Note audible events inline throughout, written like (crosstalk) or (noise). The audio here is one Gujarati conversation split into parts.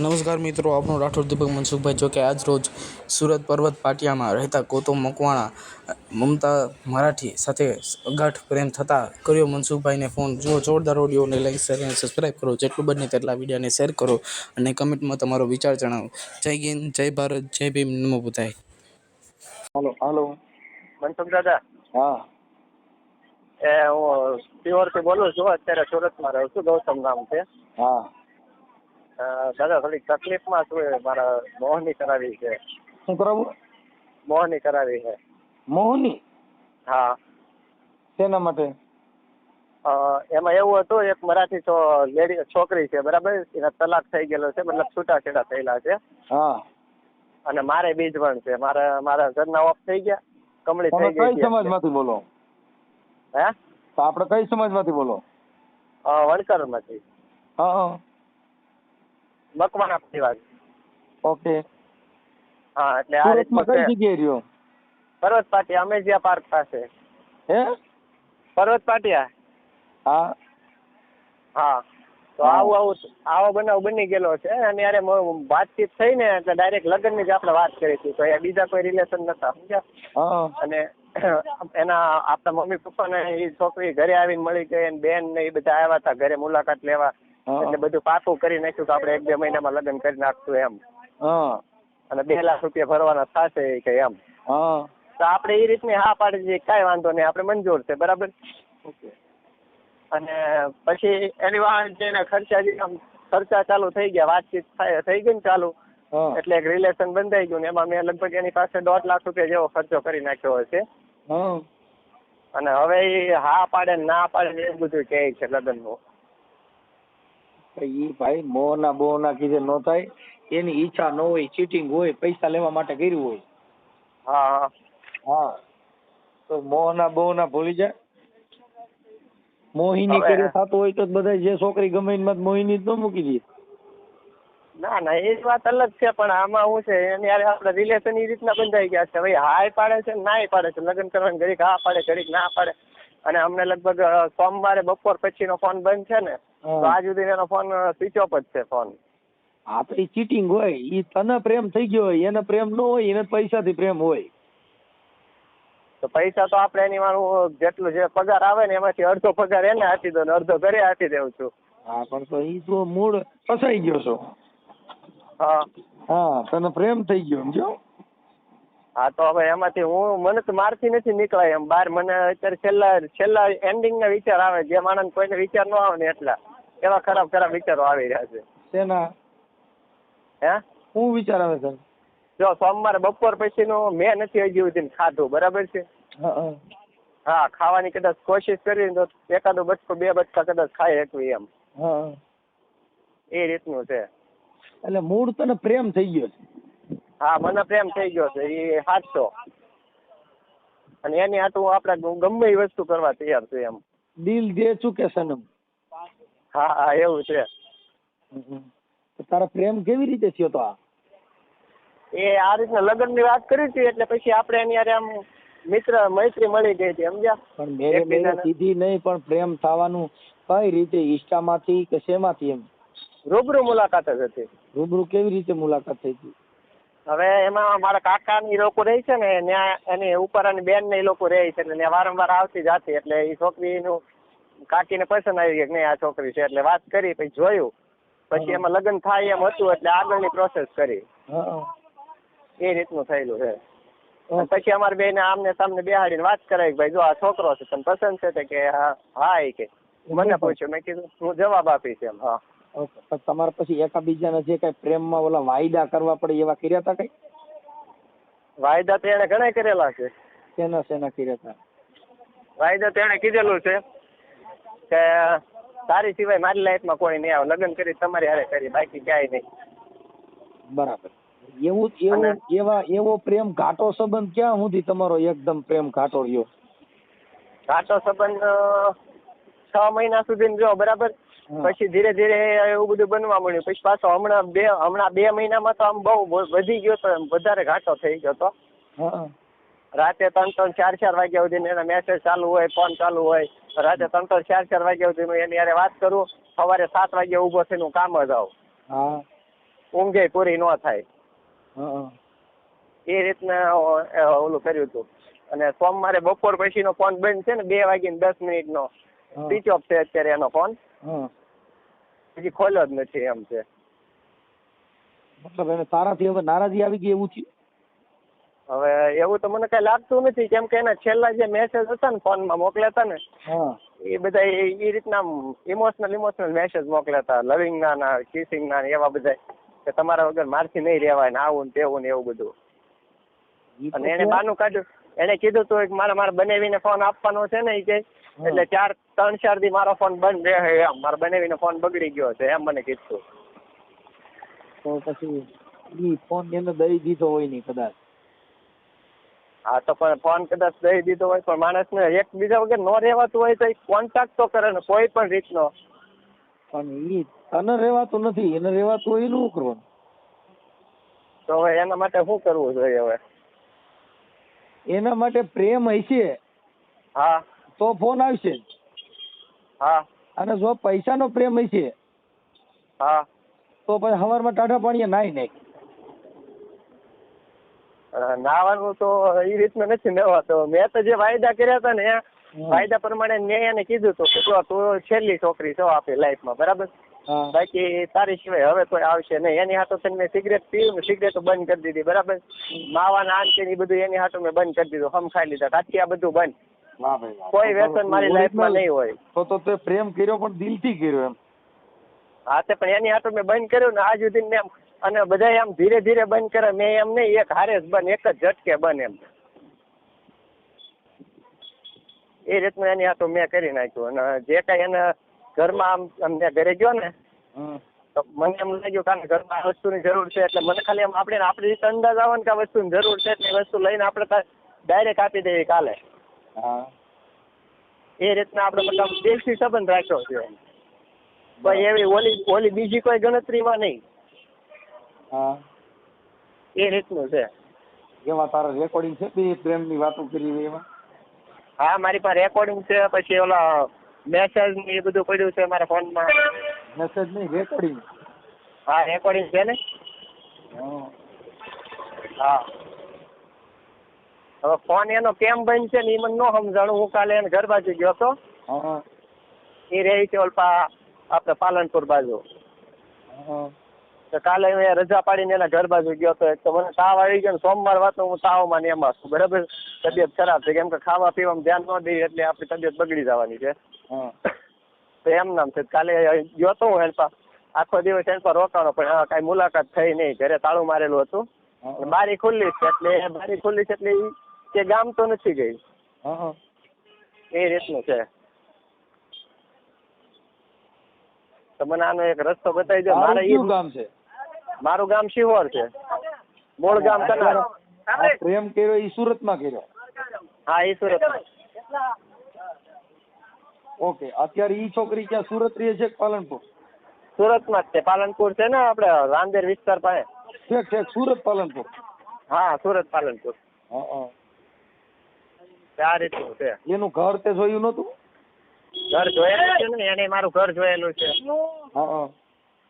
નમસ્કાર મિત્રો આપણું રાઠોડ દીપક મનસુખભાઈ. જોકે આજ રોજ સુરત પર્વત પાટિયામાં રહેતા ગૌતમ મકવાણા મમતા મરાઠી સાથે અગાઠ પ્રેમ થતાં કર્યો મનસુખભાઈને ફોન. જો જોરદાર ઓડિયોને લાઈક શેર અને સબસ્ક્રાઈબ કરો. જેટલું બને તેટલા વિડીયોને શેર કરો અને કમેન્ટમાં તમારો વિચાર જણાવો. જય હિન્દ જય ભારત જય ભીમ. નમો બુધાય. હલો હલો મનસુખ દાદા. હા. એ હું પ્યોરથી બોલું છું. અત્યારે સુરતમાં રહું છું. ગૌતમ ગામ છે. હા. દાદા થોડીક તકલીફમાં છું મારા મોહની કરાવી છે. શું કરાવું? મોહની કરાવી છે. મોહની? હા. શેના માટે? એમાં એવું હતું એક મરાઠી લેડી છોકરી છે બરાબર? એના તલાક થઈ ગયેલો છે મતલબ છૂટાછેડા થયેલા છે. હા. અને મારે બીજવણ છે મારા મારા ઘરના ઓફ થઈ ગયા કમળી થઈ ગઈ કઈ સમાજમાંથી બોલો? હે? તો આપણે કઈ સમાજમાંથી બોલો? વણકરમાંથી. હા હા. મકવાણા પરિવાર ઓકે. હા એટલે આ સુરતમાં કઈ જગ્યાએ રહ્યો? પર્વત પાટિયા અમેજિયા પાર્ક પાસે. હે? પર્વત પાટિયા? હા. હા. તો આવું આવું આવો બનાવ બની ગયેલો છે. અને યારે વાતચીત થઈ ને એટલે ડાયરેક્ટ લગ્નની જ આપણે વાત કરી હતી. તો એ બીજા કોઈ રિલેશન નતા સમજ્યા? અને (clears throat) એના આપણા મમ્મી પપ્પાને એ છોકરી ઘરે આવીને મળી ગઈ અને બેન ને એ બધા આવ્યા હતા. ઘરે મુલાકાત લેવા. એટલે બધું પાકું કરી નાખ્યું કે આપણે એક બે મહિનામાં લગ્ન કરી નાખશું એમ. અને બે લાખ રૂપિયા ભરવાના થશે કે એમ. તો આપણે એ રીતની હા પાડી દઈએ કાંઈ વાંધો નહીં આપણે મંજૂર છે બરાબર? અને પછી એની વાત જેના ખર્ચા જે આમ ખર્ચા ચાલુ થઈ ગયા વાતચીત થાય થઈ ગઈ ને ચાલુ. એટલે એક રિલેશન બંધાઈ ગયું ને એમાં મેં લગભગ એની પાસે દોઢ લાખ રૂપિયા જેવો ખર્ચો કરી નાખ્યો હશે. અને હવે એ હા પાડે ને ના પાડે ને એવું બધું કહે છે લગ્નનું ઈ ભાઈ મોહના બોહના કીધે ન થાય. એની ઈચ્છા ન હોય ચીટિંગ હોય પૈસા લેવા માટે કર્યું હોય. હા હા. હા. તો મોહના બોહના ભૂલી જાય મોહિની કરે થતું હોય તો બધા જે છોકરી ગમે એમાં મોહિની જ ન મૂકી દે. ના ના એ વાત અલગ છે પણ આમાં શું છે એની હારે આપણે રિલેશન એ રીતના બંધાઈ ગયા છે. ભાઈ હાય પાડે છે ને નાય પાડે છે. લગ્ન કરવાની ઘડીક હા પાડે ઘડીક ના પાડે. અને અમને લગભગ સોમવારે બપોર પછીનો ફોન બંધ છે ને તો આજ સુધી એનો ફોન સ્વિચ ઓફ જ છે ફોન. આ તો ચીટિંગ હોય. એ તને પ્રેમ થઈ ગયો હોય એને પ્રેમ ન હોય એને પૈસાથી પ્રેમ હોય. તો પૈસા તો આપણે એની મારું જેટલું જે પગાર આવે ને એમાંથી અડધો પગાર એને આપી દો ને અડધો ઘરે આપી દેવું છું. હા પણ તો ઈ તો મૂળ ફસાઈ ગયો છો. હા. હા તને પ્રેમ થઈ ગયો સમજો હા તો હવે એમાંથી હું મને તો મારથી નથી નીકળાય એમ. બહાર મને અત્યારે છેલ્લા છેલ્લા એન્ડિંગ ના વિચાર આવે. જે માણસ કોઈને વિચાર ન આવે ને એટલા. એવા ખરાબ ખરાબ વિચારો આવી રહ્યા છે. શેના? હે? શું વિચાર આવે સર જો સોમવારે બપોર પછીનું મેં નથી હજી સુધી ખાધું. બરાબર છે? હા ખાવાની કદાચ કોશિશ કરી તો એકાદો બચકો બે બચકા કદાચ ખાઈ શકવી એમ. એ રીતનું છે. એટલે મૂળ તને પ્રેમ થઈ ગયો છે. હા મને પ્રેમ થઈ ગયો છે એ સાચો અને એની હાટું આપણે ગમે એ વસ્તુ કરવા તૈયાર છું એમ. દિલ દે ચૂકે સનમ. હા હા એવું છે. તારો પ્રેમ કેવી રીતે થયો તો આ? એ આ રીતના લગ્નની વાત કરી હતી એટલે પછી આપણે એની હારે આમ મિત્ર મૈત્રી મળી ગઈ હતી સમજ્યા? પણ મેરે મેરે સીધી નહીં પણ પ્રેમ થવાનું કઈ રીતે ઈષ્ટામાંથી કે શેમાંથી એમ? રૂબરૂ મુલાકાત જ હતી. રૂબરૂ કેવી રીતે મુલાકાત થઈ હતી? હવે એમાં મારા કાકાની લોકો રહે છે ને ત્યાં એની ઉપરાની બેન ને એ લોકો રહે છે એટલે ત્યાં વારંવાર આવતી જાતી એટલે એ છોકરીનું કાકીને પસંદ આવી કે નહીં આ છોકરી છે એટલે વાત કરી પછી જોયું. પછી એમાં લગ્ન થાય એમ હતું એટલે આગળની પ્રોસેસ કરી. એ રીતનું થયેલું છે. પછી અમારે બે ને આમને તમને બેહાડીને વાત કરાવી ભાઈ જો આ છોકરો છે તમને પસંદ છે કે હા હા એ કે. મને પૂછ્યું મેં કીધું હું જવાબ આપીશ એમ હા. ઓકે. તમારે પછી એકાબીજાના જે કઈ પ્રેમમાં ઓલા વાયદા કરવા પડે એવા કર્યા હતા કઈ? વાયદા તો એને ઘણા કરેલા છે. શેના શેના કર્યા હતા વાયદા તો એને કીધેલું છે કે તારી સિવાય મારી લાઈફમાં કોઈ નહીં આવે લગ્ન કરી તમારી હારે કરી બાકી ક્યાંય નહીં. બરાબર. એવું એવું એવા એવો પ્રેમ ઘાટો સંબંધ ક્યાં સુધી તમારો એકદમ પ્રેમ ઘાટો રહ્યો? ઘાટો સંબંધ છ મહિના સુધી જો બરાબર. પછી ધીરે ધીરે એવું બધું બનવા મળ્યું પછી પાછો હમણાં બે હમણાં બે મહિનામાં તો આમ બહુ વધી ગયો તો વધારે ઘાટો થઈ ગયો તો. રાતે ત્રણ ત્રણ ચાર ચાર વાગ્યા સુધી એના મેસેજ ચાલુ હોય ફોન ચાલુ હોય. રાતે ત્રણ ત્રણ ચાર ચાર વાગ્યા સુધી હું એની યારે વાત કરું સવારે સાત વાગે ઊભો થઈને હું કામ જ આવું. ઊંઘે પૂરી ન થાય. એ રીતના ઓલું કર્યું હતું. અને સોમવારે બપોર પછીનો ફોન બંધ છે ને બે વાગીને દસ મિનિટનો. નો સ્વિચ ઓફ છે અત્યારે એનો ફોન હજી ખોલ્યો જ નથી એમ છે. મતલબ એને તારાથી હવે નારાજી આવી ગઈ એવું થયું? હવે એવું તો મને કઈ લાગતું નથી કેમ કે એના છેલ્લા જે મેસેજ હતા ને ફોનમાં મોકલ્યા ને એ બધા એ રીતના ઇમોશનલ ઇમોશનલ મેસેજ મોકલ્યા હતા લવિંગ ના ના કિસિંગ ના એવા બધા કે તમારા વગર મારથી નહીં રહેવાય ને આવું ને તેવું ને એવું બધું. અને એને. બાનું કાઢ્યું. એને કીધું તું મારે મારે બનાવીને ફોન આપવાનો છે ને એ કે એટલે ચાર ત્રણ ચાર દી મારો ફોન બંધ રહે એમ. મારે બનાવીને ફોન બગડી ગયો છે એમ મને કીધું. તો પછી ઈ ફોન એને દઈ દીધો હોય નહીં કદાચ. હા તો પણ ફોન કદાચ દઈ દીધો હોય પણ માણસને એક બીજા વગર નો રહેવાતું હોય તો કોન્ટેક્ટ તો કરે ને કોઈ પણ રીતનો. પણ ઈ તને રહેવાતું નથી એને રહેવાતું હોય એનું શું કરવાનું? તો હવે એના માટે શું કરવું જોઈએ હવે? એના માટે પ્રેમ હશે. હા. તો ફોન આવશે. હા. અને જો પૈસાનો પ્રેમ હશે હા. તો પછી હવારમાં ટાઢા પાણીએ નાઈ નાખ. નાવાનું તો એ રીતનું નથી નવાતો મેં તો જે વાયદા કર્યા હતા ને વાયદા પ્રમાણે મેં એને કીધું તો કે તું છેલ્લી છોકરી છો આપણી લાઈફમાં બરાબર? બાકી તારી સિવાય હવે કોઈ આવશે નહીં. એની હાથો થઈને મેં સિગરેટ પીવું સિગરેટ બંધ કરી દીધી બરાબર? માવાના આંચે ને બધું એની હાથો મેં બંધ કરી દીધું હમ ખાઈ લીધા. કાચી આ બધું બંધ. કોઈ વ્યસન મારી લાઈફમાં નહીં હોય. તો તો તે પ્રેમ કર્યો પણ દિલથી કર્યો એમ. હા તે પણ એની હાથો મેં બંધ કર્યું ને આજ સુધી મેં અને બધા આમ ધીરે ધીરે બંધ કરે મેં એમ નહીં એક હારે જ બન એક જ ઝટકે બન એમ. એ રીતનું એની હાથો મેં કરી નાખ્યું અને જે કઈ એને ઘરમાં આમ અમને ઘરે ગયો ને તો મને એમ લાગ્યું કે આને ઘરમાં આ વસ્તુની જરૂર છે એટલે મને ખાલી એમ આપણે આપણી રીતે અંદાજ આવે ને કે આ વસ્તુની જરૂર છે એટલે એ વસ્તુ લઈને આપણે ડાયરેક્ટ આપી દેવી કાલે. હા. એ રીતના આપણે મતલબ દેશી સંબંધ રાખ્યો છે. કોઈ એવી ઓલી ઓલી બીજી કોઈ ગણતરીમાં નહીં. હા. એ રીતનું છે. એમાં તારા રેકોર્ડિંગ છે બે પ્રેમની વાતો કરી એમાં? હા મારી પાસે રેકોર્ડિંગ છે પછી ઓલા મેસેજ ને એ બધું પડ્યું છે મારા ફોનમાં. મેસેજ નહીં રેકોર્ડિંગ હા રેકોર્ડિંગ છે ને? હા. હા. હવે ફોન એનો કેમ બંધ છે ને એ મને ન સમજાણું. હું કાલે એને ઘર બાજુ ગયો હતો. એ રહી છે ઓલપા આપણે પાલનપુર બાજુ. તો કાલે હું રજા પાડીને એના ઘર બાજુ ગયો હતો. તો મને તાવ આવી ગયો સોમવાર વાત હું તાવમાં ને એમાં છું. બરાબર? તબિયત ખરાબ છે. કેમ કે ખાવા પીવામાં ધ્યાન ન દઈએ એટલે આપણી તબિયત બગડી જવાની છે. તો એમ નામ છે. કાલે ગયો તો હું હેલ્પા. આખો દિવસ એનપા રોકાણો પણ કાંઈ મુલાકાત થઈ નહીં. ઘરે તાળું મારેલું હતું. બારી ખુલ્લી છે એટલે બારી ખુલ્લી છે એટલે કે ગામ તો નથી ગઈ એ રીતનું છે. તમને આનો એક રસ્તો બતાવી દો. મારે ઈ ગામ છે? મારું ગામ શિહોર છે. મૂળ ગામ કનાર. પ્રેમ કર્યો ઈ સુરતમાં કર્યો. હા ઈ સુરત ઓકે અત્યારે ઈ છોકરી ક્યાં સુરત રહે છે પાલનપુર? સુરતમાં જ છે. પાલનપુર છે ને આપડે રાંદેર વિસ્તાર પાસે. ઠીક ઠીક સુરત પાલનપુર. હા સુરત પાલનપુર. હા. આ છે? એનું ઘર તે જોયું નતું ઘર જોયેલું છે ને? એને મારું ઘર જોયેલું છે.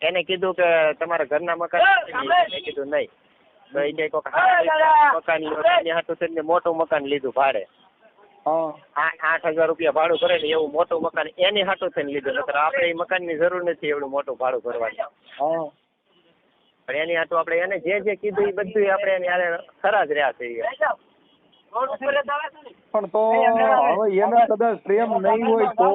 એને કીધું કે તમારા ઘરના મકાન મેં કીધું નહીં. તો એ કે કોક મકાન મોટું લીધું ભાડે. હા. આઠ આઠ હજાર રૂપિયા ભાડું કરે ને એવું મોટું મકાન એની હાટું થઈને લીધું. નતર આપણે એ મકાનની જરૂર નથી એવડું મોટું ભાડું ભરવાની. હા. પણ એની હાટું આપણે એને જે જે કીધું એ બધું આપણે એની હારે ખરા જ રહ્યા છીએ. પણ તો હવે એને કદાચ પ્રેમ નહીં હોય તો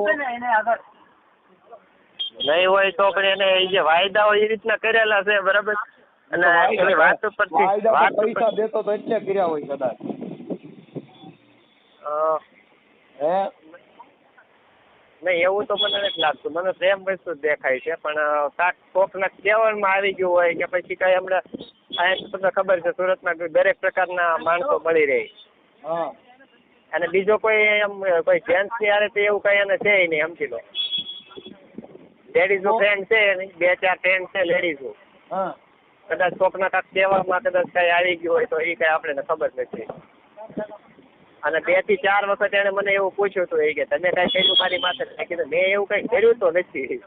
નહીં હોય તો પણ એને એ જે વાયદાઓ એ રીતના કરેલા છે બરાબર? અને એની વાત ઉપરથી વાત પૈસા દેતો તો એટલે કર્યા હોય કદાચ. હે? નહીં એવું તો મને નથી લાગતું. મને પ્રેમ વસ્તુ જ દેખાય છે પણ કાંક કોકના કહેવામાં આવી ગયું હોય કે પછી કઈ હમણાં અહીંયા તમને ખબર છે સુરતમાં દરેક પ્રકારના માણસો મળી રહે. અને બીજો કોઈ એમ કોઈ જેન્ટ્સની હારે તો એવું કઈ એને છે નહીં સમજી લો. લેડીઝ ફ્રેન્ડ છે એની, બે ચાર ફ્રેન્ડ છે લેડીઝ કદાચ કોકના કાંક કહેવામાં કદાચ કઈ આવી ગયું હોય તો એ કઈ આપણને ખબર નથી. અને બેથી ચાર વખત એને મને એવું પૂછ્યું હતું એ કે તમે કઈ કર્યું મારી માથે મેં કીધું મેં એવું કઈ કર્યું તો નથી.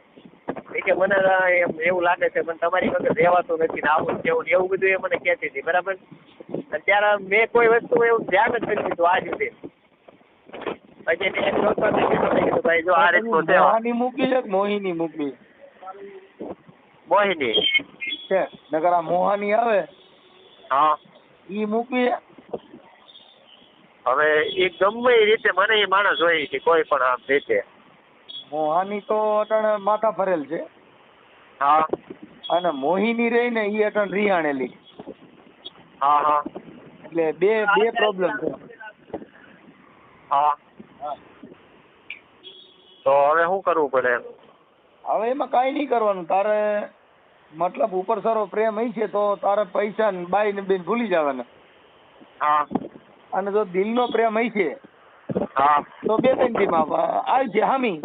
એ કે મને એમ એવું લાગે છે પણ તમારી પાસે રહેવાતું નથી ને આવું કેવું ને એવું બધું એ મને કહેતી હતી બરાબર? અત્યારે મેં કોઈ વસ્તુ એવું ધ્યાન જ નથી દીધું આજ સુધી પછી એમ જોતો કીધું ભાઈ જો આ રીતનું છે મૂકી છે મોહિની મૂકવી મોહિની. છે. નકર આ મોહાની આવે? હા. ઈ મૂકી? હવે એ ગમે એ રીતે મને એ માણસ હોય કે કોઈ પણ આમ રીતે. મોહાની તો અટણ માથા ફરેલ છે. હા. અને મોહિની રહી ને ઈ અટણ રિહાણેલી. હા હા. એટલે બે બે પ્રોબ્લેમ છે. હા. તો હવે શું કરવું પડે? હવે એમાં કાંઈ નહીં કરવાનું. તારે મતલબ ઉપર સારો પ્રેમ અહીં છે તો તારે પૈસા ને બાઈ ને બેન ભૂલી જવાના. હા. અને જો દિલનો પ્રેમ અહીં છે હા. તો બે ત્રણ દીમાં આવી છે હામી.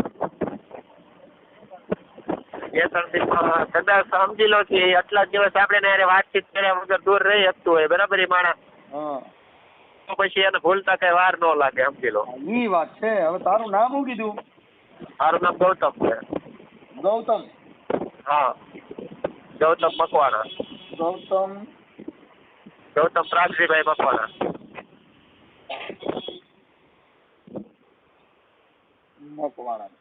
દિવસમાં કદાચ સમજી લો કે આટલા દિવસ આપણે એને વાતચીત કર્યા વગર દૂર રહી શકતું હોય બરાબર એ માણસ? હા. તો પછી એને ભૂલતા કઈ વાર ન લાગે સમજી લો. ઈ વાત છે. હવે તારું નામ શું કીધું? મારું નામ ગૌતમ છે. ગૌતમ? હા. ગૌતમ મકવાણા. ગૌતમ? ગૌતમ પ્રાગજીભાઈ મકવાણા. મકવાણા.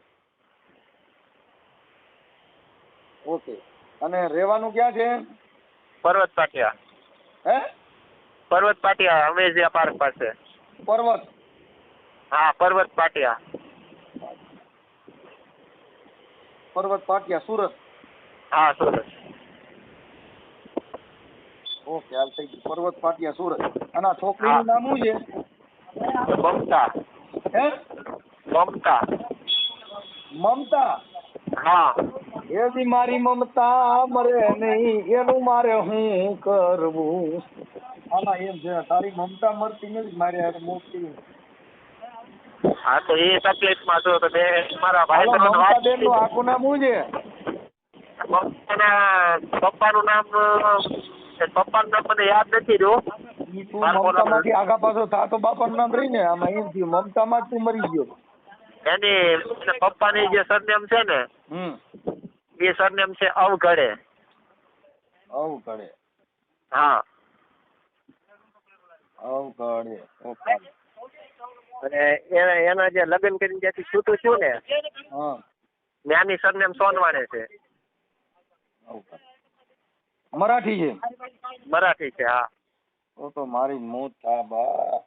ઓકે. અને રહેવાનું ક્યાં છે? પર્વત પાટિયા. હે? પર્વત પાટિયા અમેઝિયા પાર્ક પાસે. પર્વત? હા પર્વત પાટિયા. પર્વત પાટિયા સુરત. હા સુરત. ઓકે હાલ થઈ ગયું. પર્વત પાટિયા સુરત. અને આ છોકરીનું નામ શું છે? મમતા. હે? મમતા. મમતા? હા. એવી મારી મમતા મરે નહીં એનું મારે હું કરવું? આના એમ છે તારી મમતા મરતી નથી મારે હારે મોટી. હા તો એ તકલીફમાં છો તો બે મારા ભાઈ આમાં વાત બેનનું આખું નામ શું છે? મમતાના પપ્પાનું નામ પપ્પાનું નામ મને યાદ નથી રહ્યું. ઈ તું મમતા નામ- આગા પાછો થાતો બાપાનું નામ રહી ને આમાં એમ થયું મમતા માં તું મરી ગયો. એની એને પપ્પાની જે સરનેમ છે ને હમ. એ સરનેમ છે અવઘડે અવઘડે હા. અવઘડે અને એના એના જે લગ્ન કરીને જ્યાંથી છૂટું છું ને જ્ઞાની સરનેમ સોનવાણે છે. મરાઠી છે? મરાઠી છે હા. તો તો મારી મોત થા બા.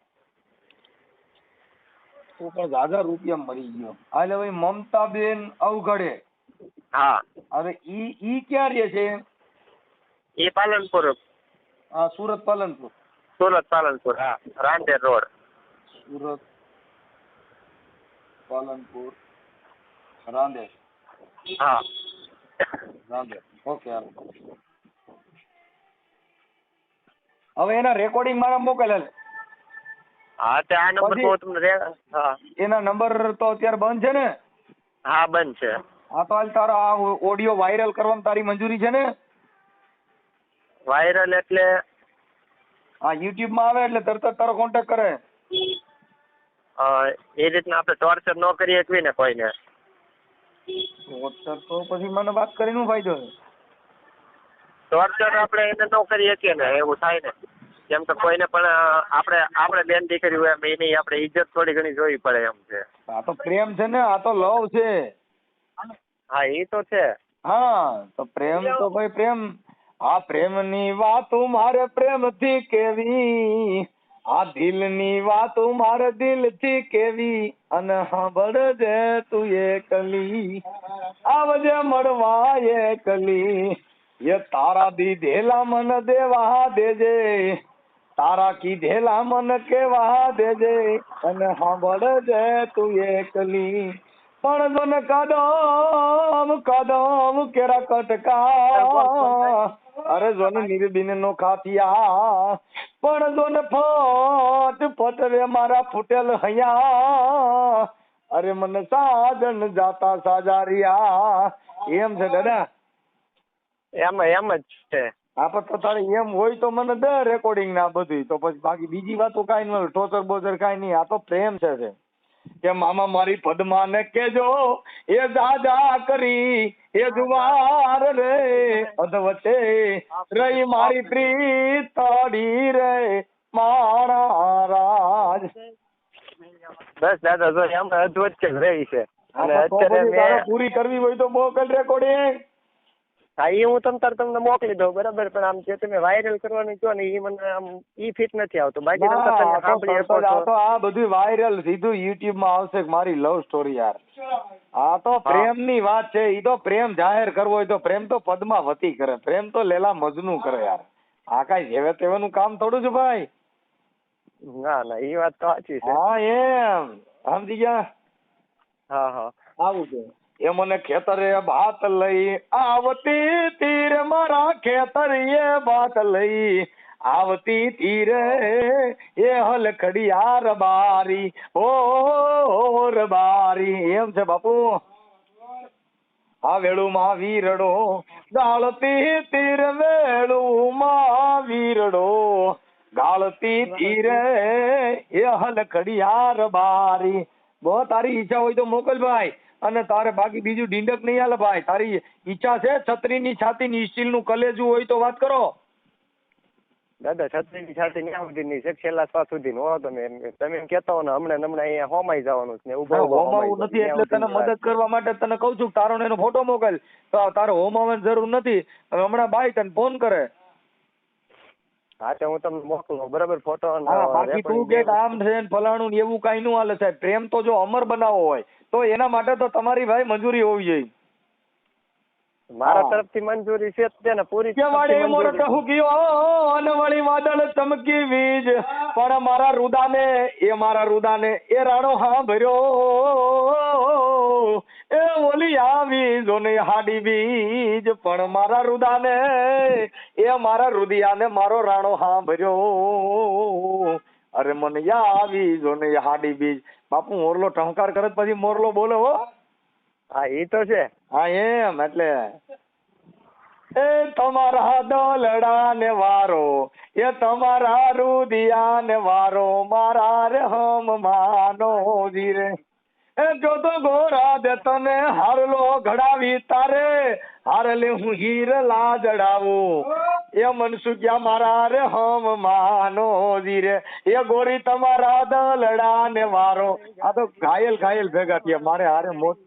તો પણ દાદા રૂપિયા મરી ગયો. હાલે ભાઈ મમતા બેન અવઘડે હા. હવે ઈ ઈ ક્યાં રહે છે? એ પાલનપુર. હા સુરત પાલનપુર. સુરત પાલનપુર હા. રાંદેર રોડ. સુરત પાલનપુર રાંદેર. હા. રાંદેર. ઓકે હવે એના રેકોર્ડિંગ મારા મોકલેલ હા તે આ નંબર તો તમને હા. એના નંબર તો અત્યારે બંધ છે ને? હા બંધ છે. હા તો હાલ તારા આ ઓડિયો વાયરલ કરવાની તારી મંજૂરી છે ને? વાયરલ એટલે? હા યુટ્યુબમાં આવે એટલે તરત જ તારો કોન્ટેક્ટ કરે. એ રીતના આપણે ટોર્ચર ન કરી શકીએ ને કોઈને. ટોર્ચર તો પછી મને વાત કરીને શું ફાયદો ટોર્ચર આપણે એને ન કરી શકીએ ને એવું થાય ને. કેમ કે કોઈને પણ આપણે આપણે બેન દીકરી હોય એમ એની આપણે ઇજ્જત થોડી ઘણી જોવી પડે એમ છે. આ તો પ્રેમ છે ને આ તો લવ છે. હા એ તો છે. હા તો પ્રેમ તો ભાઈ પ્રેમ. આ પ્રેમની વાતો મારે પ્રેમથી કેવી? આ દિલની વાતો મારે દિલથી કેવી? અને સાંભળજે તું એકલી આવજે મળવા એકલી એ તારા દીધેલા મન દેવા દેજે. તારા કીધેલા મન કેવા દેજે. અને સાંભળજે તું એકલી પણ જોને કદમ કદમ કેરા કટકા. અરે જોને નિર્બિન નો ખાતિયા. પણ જોને ફટ ફટ રે મારા ફૂટેલ હૈયા. અરે મને સાજન જાતા સાજારિયા. એમ છે દાદા. એમ એમ જ છે. હા પણ તો તારે એમ હોય તો મને દે રેકોર્ડિંગ ના બધું તો પછી બાકી બીજી વાતો કાંઈ ન ટોચર બોચર કાંઈ નહીં. આ તો પ્રેમ છે છે. કે મામા મારી પદ્માને કેજો એ દાદા કરી એ જુવાર રે અધવચ્ચે રહી મારી પ્રીત તડી રે મારા રાજ. બસ દાદા જો એમ અધવચ્ચે જ રહી છે. અને અત્યારે પૂરી કરવી હોય તો મોકલ રેકોર્ડિંગ હા એ હું તમ તાર તમને મોકલી દઉં બરાબર? પણ આમ જે તમે વાયરલ કરવાનું કહો ને એ મને આમ ઈ ફિટ નથી આવતું. બાકી તમ આ તો આ બધું વાયરલ સીધું યુટ્યુબમાં આવશે મારી લવ સ્ટોરી યાર. આ તો પ્રેમની વાત છે ઈ તો પ્રેમ જાહેર કરવો હોય તો પ્રેમ તો પદ્માવતી કરે પ્રેમ તો લેલા મજનુ કરે યાર. આ કઈ જેવે તેવાનું કામ થોડું છે ભાઈ? ના ના એ વાત તો સાચી છે. હા એમ. સમજી ગયા? હા હા. આવું છે. એ મને ખેતરે ભાત લઈ. આવતી તીર મારા ખેતરીએ ભાત લઈ. આવતી તીરે એ હલખડિયાર બારી. ઓ બારી. એમ છે બાપુ. આ વેળુમાં વીરડો. ગાળતી તીર વેળુમાં વીરડો. ગાળતી તીરે એ હલ ખડિયાર બારી. બહુ તારી ઈચ્છા હોય તો મોકલ ભાઈ. અને તારે બાકી બીજું ડીંડક નહીં હાલે ભાઈ. તારી ઈચ્છા છે છત્રીની છાતીની સ્ટીલનું કલેજું હોય તો વાત કરો. દાદા છત્રીની છાતી ન્યા સુધીની છે છેલ્લા શ્વાસ સુધી હો તમે તમે એમ કહેતા હો ને હમણાં હમણાં અહીંયા હોમાઈ જવાનું છે ને ઊભા હોમાવું નથી એટલે તને મદદ કરવા માટે તને કહું છું તારો ને એનો ફોટો મોકલ. તો તારે હોમાવાની જરૂર નથી. હમણાં બાઈ તને ફોન કરે. હા તો હું તમને મોકલું. બરાબર ફોટો હા બાકી તું કે આમ છે ને ફલાણું ને એવું કઈ નું હાલે સાહેબ. પ્રેમ તો જો અમર બનાવવો હોય તો એના માટે તો તમારી ભાઈ મંજૂરી હોવી જોઈએ. મારા. તરફથી મંજૂરી છે તે ને પૂરી કે વાડે તરફથી મોર મંજૂરી. ટહુકીઓ અને વળી વાદળ ચમકી વીજ પણ મારા રુદાને એ મારા રુદાને એ રાણો હા ભર્યો. એ ઓલી આવી જોને હાડી બીજ. પણ મારા રુદાને એ મારા રુદિયાને મારો રાણો હા ભર્યો અરે મને યા આવી જોને હાડી બીજ. બાપુ મોરલો ટહુકાર કરે પછી મોરલો બોલે હો. હા એ તો છે. હા એમ એટલે. એ તમારા દોલડા ને વારો એ તમારા રુદિયા ને વારો મારા રે હમ માનો જીરે એ જો તો ગોરા દે તને હારલો ઘડાવી તારે. હારલે હું હીર લાજડાવું. એ મનસુખ્યા મારા રે હમ માનો જીરે એ ગોરી તમારા દલડા ને વારો. આ તો ઘાયલ ઘાયલ ભેગા થયા. મારે હારે મોત.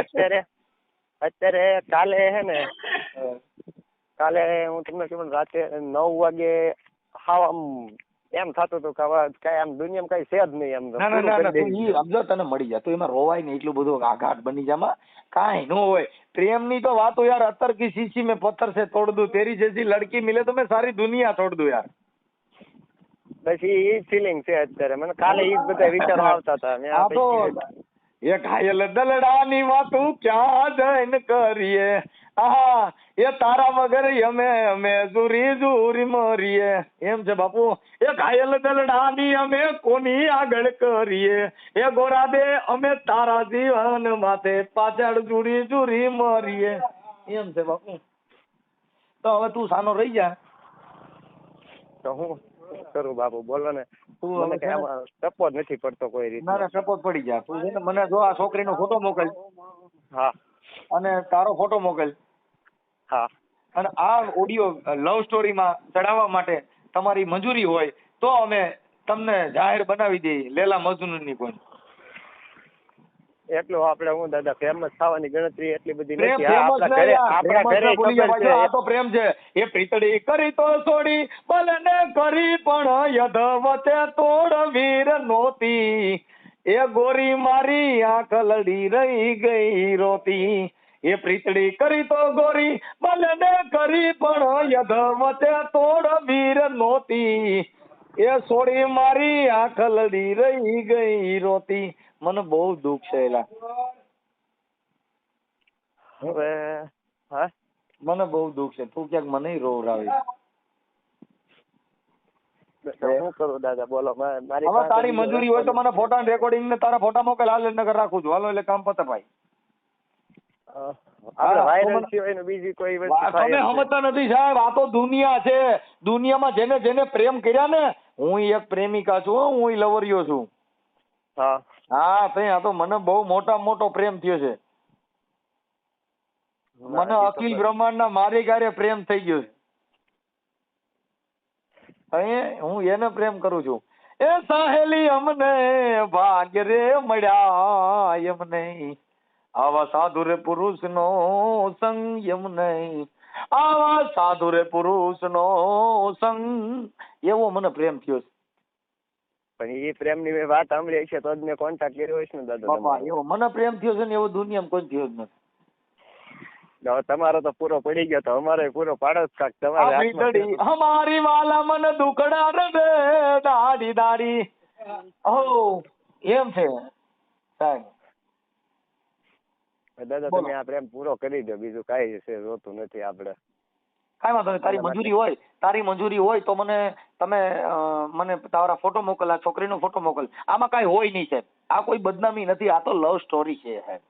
અત્યારે અત્યારે કાલે હે ને કાલે હું તમને કહું રાતે નવ વાગે આમ એમ થતું હતું કે હવે કઈ આમ દુનિયામાં કઈ છે જ નહીં એમ ના ના ના ઈ સમજો તને મળી જાય. તું એમાં રોવાય નહીં એટલું બધું આઘાટ બની જાય કાંઈ ન હોય. પ્રેમની તો વાતો યાર અત્તર કી શીશી મેં પથ્થર છે તોડ દઉં તેરી જૈસી લડકી મિલે તો મેં સારી દુનિયા તોડ દઉં યાર. પછી એ ફિલિંગ છે અત્યારે. મને કાલે એ જ બધા વિચારો આવતા હતા. મેં આ તો એ ઘાયલ દલડાની વાતું ક્યાં જઈને કરીએ? આહા, એ તારા વગર અમે અમે જુરી જુરી મરીએ. એમ છે બાપુ. એ ઘાયલ દલડાની અમે કોની આગળ કરીએ? એ ગોરા દે અમે તારા જીવન માથે પાછળ જુરી જુરી મરીએ. એમ છે બાપુ. તો હવે તું સાનો રહી જા. તો હું શું કરું બાપુ? બોલો ને. તું મને કઈ આમાં ટપો નથી પડતો કોઈ ના ના સપોર્ટ પડી જા તું છે ને મને જો આ છોકરીનો ફોટો મોકલ. હા. અને તારો ફોટો મોકલ. હા. અને આ ઓડિયો લવ સ્ટોરીમાં ચડાવવા માટે તમારી મંજૂરી હોય તો અમે તમને જાહેર બનાવી દઈએ. લેલા મજનૂની પણ. એટલું આપણે હું દાદા ફેમસ થવાની ગણતરી એટલી બધી નથી. આપણા ઘરે આપણા ઘરે ખબર પાછો, આ તો પ્રેમ છે. એ પીતળી કરી તો છોડી બલને કરી પણ યદવતે તોડ વીર નોતી. એ ગોરી મારી આંખ લડી રહી ગઈ રોતી. એ પ્રીતડી કરી તો ગોરી બલને કરી પણ યધવતે તોડ વીર નોતી. એ સોડી મારી આંખ લડી રહી ગઈ રોતી. મને બહુ દુઃખ છે એલા. હવે હા? મને બહુ દુઃખ છે. તું ક્યાંક મને રોવરાવી શું કરું દાદા? બોલો મારી હવે તારી મંજૂરી હોય તો મને ફોટા રેકોર્ડિંગ ને તારા ફોટા મોકલ. હાલ નગર રાખું છું. હાલો એટલે કામ પતે ભાઈ. આપણે વાયરલ સિવાયનું બીજી કોઈ વસ્તુ તમે સમજતા નથી સાહેબ. આ તો દુનિયા છે. દુનિયામાં જેને જેને પ્રેમ કર્યા ને હું એક પ્રેમિકા છું હો, હું લવરિયો છું. હા. હા તઈ આ તો મને બહુ મોટા મોટો પ્રેમ થયો છે. મને અખિલ. બ્રહ્માંડના મારી ગારે પ્રેમ થઈ ગયો છે. અહીં હું એને પ્રેમ કરું છું. એ સાહેલી અમને ભાગ્ય રે મળ્યા એમ નહીં. આવા સાધુ રે પુરુષ નો સંગ એમ નહીં. આવા સાધુ રે પુરુષ નો સંગ. એવો મને પ્રેમ થયો છે. પણ એ પ્રેમની મેં વાત સાંભળી છે તો જ મેં કોન્ટેક્ટ કર્યો હશે ને દાદા બાપા એવો મને પ્રેમ થયો છે ને એવો દુનિયામાં કોઈ થયો જ નથી. તમારો તો પૂરો પડી ગયો તો અમારે પૂરો પાડો જ કાક તમારે અમારી વાલા મને દુકડા રે દે દાડી દાડી. ઓ એમ છે. સાહેબ. દાદા તમે આ પ્રેમ પૂરો કરી દો બીજું કાંઈ છે જોતું નથી આપણે. કાંઈ વાંધો નહીં તારી એના માટે. મંજૂરી હોય તારી મંજૂરી હોય તો મને તમે અ, મને તારા ફોટો મોકલ આ છોકરીનો ફોટો મોકલ આમાં કાંઈ હોય નહીં સાહેબ આ કોઈ બદનામી નથી આ તો લવ સ્ટોરી છે સાહેબ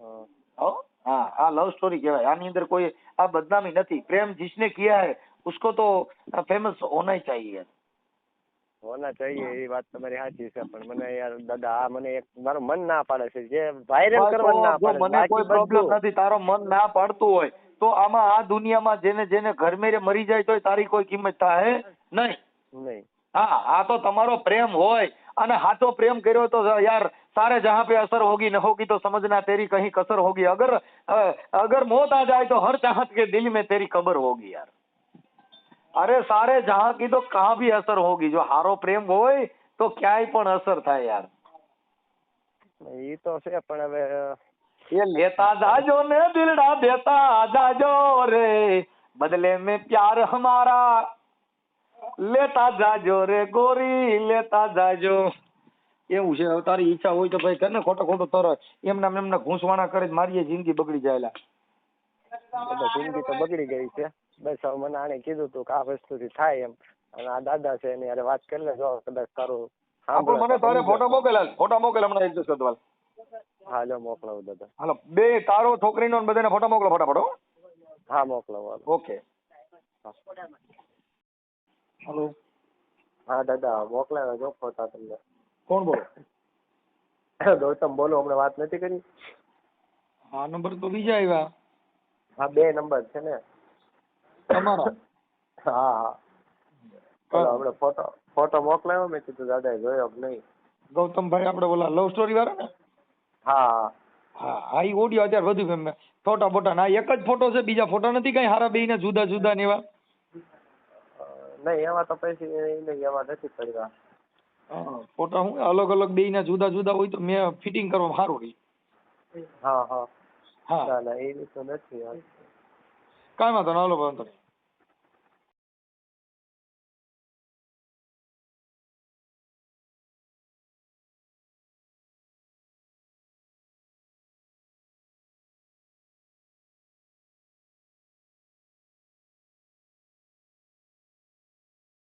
હા. હો હા આ લવ સ્ટોરી કહેવાય આની અંદર કોઈ આ બદનામી નથી પ્રેમ जिसने किया है उसको तो फेमस होना ही चाहिए હોના चाहिए એ વાત તમારી સાચી છે પણ મને યાર દાદા આ મને એક મારું મન ના પાડે છે જે વાયરલ કરવાનું ના જો પાડે છે. મને કોઈ બાકી પ્રોબ્લેમ બધું નથી તારો મન ના પાડતું હોય તો આમાં આ દુનિયામાં જેને જેને ઘર મેરે મરી જાય તોય તારી કોઈ કિંમત થાય નહીં નહીં હા આ તો તમારો પ્રેમ હોય અને હાથો પ્રેમ કર્યો તો યાર सारे जहाँ पे असर होगी न होगी तो समझना तेरी कहीं कसर होगी अगर अ, अगर मौत आ जाए तो हर चाहत के दिल में तेरी कब्र होगी यार अरे सारे जहाँ की तो कहाँ भी असर होगी जो हारो प्रेम હોય તો ક્યાંય પણ અસર થાય યાર એ તો છે પણ હવે એ લેતા જાજો ને દિલડા દેતા જાજો રે. બદલે મેં પ્યાર હમારા. લેતા જાજો રે ગોરી લેતા જાજો. એવું છે તારી ઈચ્છા હોય તો ભાઈ કર ને ખોટો ખોટો તર. એમના એમને ઘૂંસવાણા કરે મારી જિંદગી બગડી જાય જિંદગી તો બગડી ગઈ છે. બસ હવે મને આને કીધું તું કે આ વસ્તુથી થાય એમ. અને આ દાદા છે એની યાર વાત કરી લે જો કદાચ તારું મને તારે ફોટો મોકલેલ ફોટો મોકલે હમણાં એક દિવસ હા લો મોકલાવું દાદા હાલો બે તારો છોકરીનો ને બધાને ફોટો મોકલો ફટાફટ હો. હા મોકલાવો હાલો. ઓકે. હાલો. હા દાદા મોકલાવ્યા જો ફોટા તમને. કોણ બોલો? ગૌતમ બોલો હમણાં વાત નથી કરી? હા નંબર તો બીજા આવ્યા. હા બે નંબર છે ને. તમારા? હા હા. બોલો હમણાં ફોટો ફોટો મોકલાવ્યો મેં કીધું દાદા જોયો નહીં? ગૌતમભાઈ આપણે બોલા લવ સ્ટોરી વાળા ને? હા. હા હા ઈ ઓડિયો અત્યારે વધુ ગમે. ફોટા ફોટા ના એક જ ફોટો છે બીજા ફોટા નથી કઈ હારા બેયના જુદા જુદા ને એવા? નહીં એમાં તો પછી નહીં એમાં નથી હા, ફોટા હું અલગ અલગ બેયના જુદા જુદા હોય તો મેં ફિટિંગ કરવા સારું રહી. હા હા. હા. ના એ તો નથી કાંઈ વાંધો ના હાલો વાંધો નહીં.